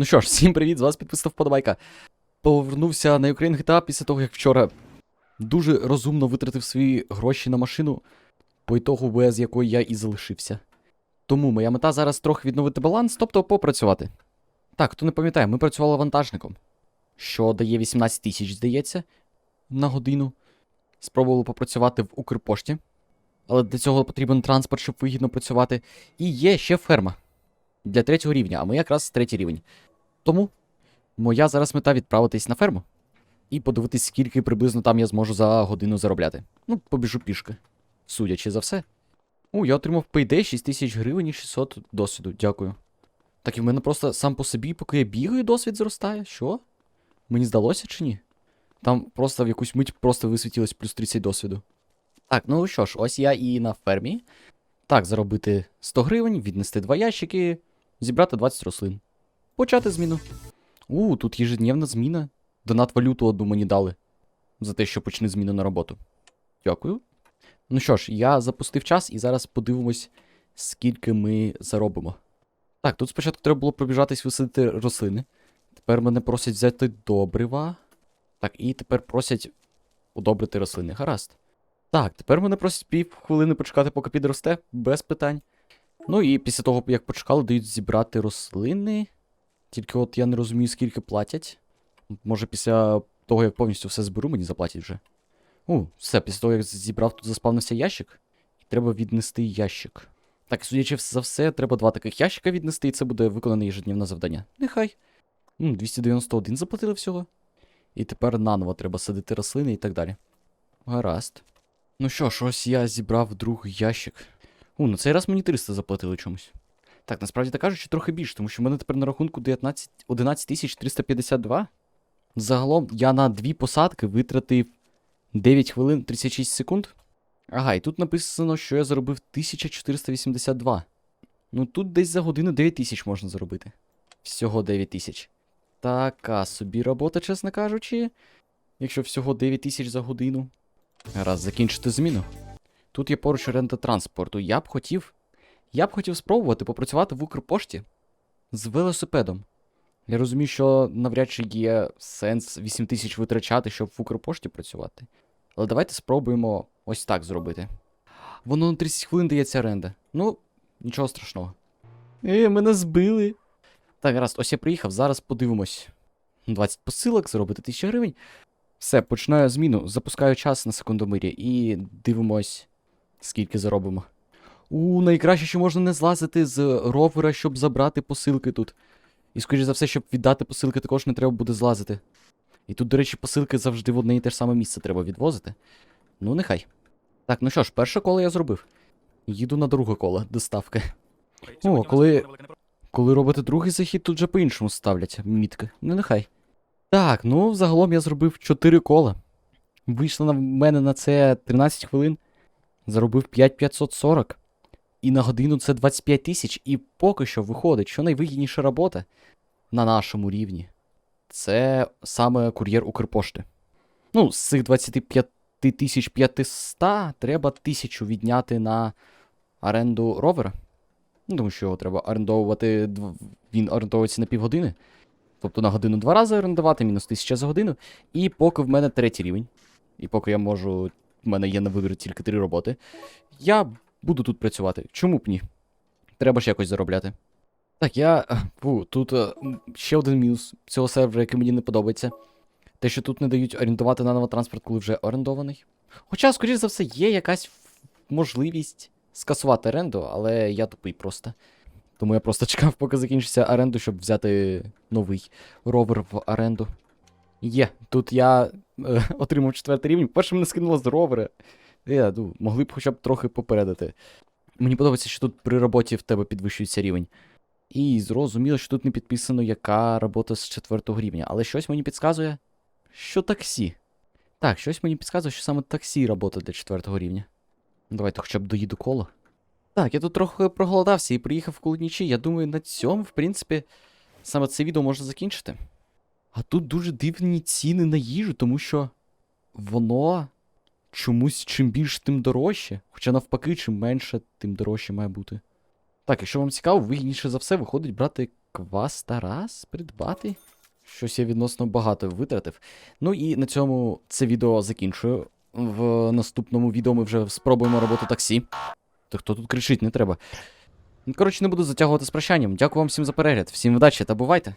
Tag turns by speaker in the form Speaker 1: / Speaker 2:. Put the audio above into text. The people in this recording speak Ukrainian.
Speaker 1: Ну що ж, всім привіт, з вас підписав Подобайка. Повернувся на Ukraine GTA після того, як вчора дуже розумно витратив свої гроші на машину, по ітогу без якої я і залишився. Тому моя мета зараз трохи відновити баланс, тобто попрацювати. Так, хто не пам'ятає, ми працювали вантажником, що дає 18 тисяч, здається, на годину. Спробували попрацювати в Укрпошті, але для цього потрібен транспорт, щоб вигідно працювати. І є ще ферма для третього рівня, а ми якраз третій рівень. Тому моя зараз мета відправитись на ферму і подивитись, скільки приблизно там я зможу за годину заробляти. Ну, побіжу пішки. Судячи за все. О, я отримав Payday 6 тисяч гривень і 600 досвіду. Дякую. Так і в мене просто сам по собі, поки я бігаю, досвід зростає. Що? Мені здалося чи ні? Там просто в якусь мить просто висвітилось плюс 30 досвіду. Так, ну що ж, ось я і на фермі. Так, заробити 100 гривень, віднести два ящики, зібрати 20 рослин. Почати зміну. У, тут ежедневна зміна. Донат валюту одну мені дали. За те, що почни зміну на роботу. Дякую. Ну що ж, я запустив час і зараз подивимось, скільки ми заробимо. Так, тут спочатку треба було пробіжатись висадити рослини. Тепер мене просять взяти добрива. Так, і тепер просять удобрити рослини. Гаразд. Так, тепер мене просять пів хвилини почекати, поки підросте, без питань. Ну і після того, як почекали, дають зібрати рослини. Тільки от я не розумію, скільки платять. Може, після того, як повністю все зберу, мені заплатять вже. У, все, після того, як зібрав, тут заспавнився ящик. І треба віднести ящик. Так, судячи за все, треба два таких ящика віднести, і це буде виконане ежедневне завдання. Нехай. М, 291 заплатили всього. І тепер наново треба садити рослини і так далі. Гаразд. Ну що ж, ось я зібрав другий ящик. У, на цей раз мені 300 заплатили чомусь. Так, насправді так кажучи, трохи більше, тому що в мене тепер на рахунку 19, 11 352. Загалом я на дві посадки витратив 9 хвилин 36 секунд. Ага, і тут написано, що я заробив 1482. Ну тут десь за годину 9 тисяч можна заробити. Всього 9 тисяч. Така собі робота, чесно кажучи. Якщо всього 9 тисяч за годину. Раз закінчити зміну. Тут є поруч оренда транспорту. Я б хотів. Я б хотів спробувати попрацювати в Укрпошті з велосипедом. Я розумію, що навряд чи є сенс 8 тисяч витрачати, щоб в Укрпошті працювати. Але давайте спробуємо ось так зробити. Воно на 30 хвилин дається оренда. Ну, нічого страшного. Е, мене збили. Так, гаразд, ось я приїхав, зараз подивимось. 20 посилок, заробити 1000 гривень. Все, починаю зміну, запускаю час на секундомирі і дивимось, скільки заробимо. У, найкраще, що можна не злазити з ровера, щоб забрати посилки тут. І, скоріш за все, щоб віддати посилки, також не треба буде злазити. І тут, до речі, посилки завжди в одне і те ж саме місце треба відвозити. Ну, нехай. Так, ну що ж, перше коло я зробив. Їду на друге коло доставки. О, коли, коли робите другий захід, тут же по-іншому ставлять мітки. Ну, нехай. Так, ну загалом я зробив 4 кола. Вийшло на мене на це 13 хвилин. Заробив 5540. І на годину це 25 тисяч. І поки що виходить, що найвигідніша робота на нашому рівні. Це саме кур'єр Укрпошти. Ну, з цих 25 тисяч 500 треба тисячу відняти на оренду ровера. Ну, тому що його треба орендовувати. Він орендовується на півгодини. Тобто на годину два рази орендувати, мінус 1000 за годину. І поки в мене третій рівень. І поки я можу. В мене є на вибір тільки три роботи. Я буду тут працювати. Чому б ні? Треба ж якось заробляти. Так, я. е, Фу, тут е, ще один мінус цього сервера, який мені не подобається. Те, що тут не дають орендувати наново транспорт, коли вже орендований. Хоча, скоріш за все, є якась можливість скасувати оренду, але я тупий просто. Тому я просто чекав, поки закінчиться оренду, щоб взяти новий ровер в оренду. Є, тут я е, отримав четвертий рівень. Перше мене скинуло з ровера. Я, ну, могли б хоча б трохи попередити. Мені подобається, що тут при роботі в тебе підвищується рівень. І зрозуміло, що тут не підписано, яка робота з четвертого рівня. Але щось мені підказує, що таксі. Так, щось мені підказує, що саме таксі робота для четвертого рівня. Давайте хоча б доїду коло. Так, я тут трохи проголодався і приїхав в Колоднічі. Я думаю, на цьому, в принципі, саме це відео можна закінчити. А тут дуже дивні ціни на їжу, тому що воно чомусь чим більше, тим дорожче. Хоча навпаки, чим менше, тим дорожче має бути. Так, якщо вам цікаво, вигідніше за все виходить брати Квас Тарас придбати? Щось я відносно багато витратив. Ну і на цьому це відео закінчую. В наступному відео ми вже спробуємо роботу таксі. То хто тут кричить, не треба. Коротше, не буду затягувати з прощанням. Дякую вам всім за перегляд. Всім вдачі та бувайте!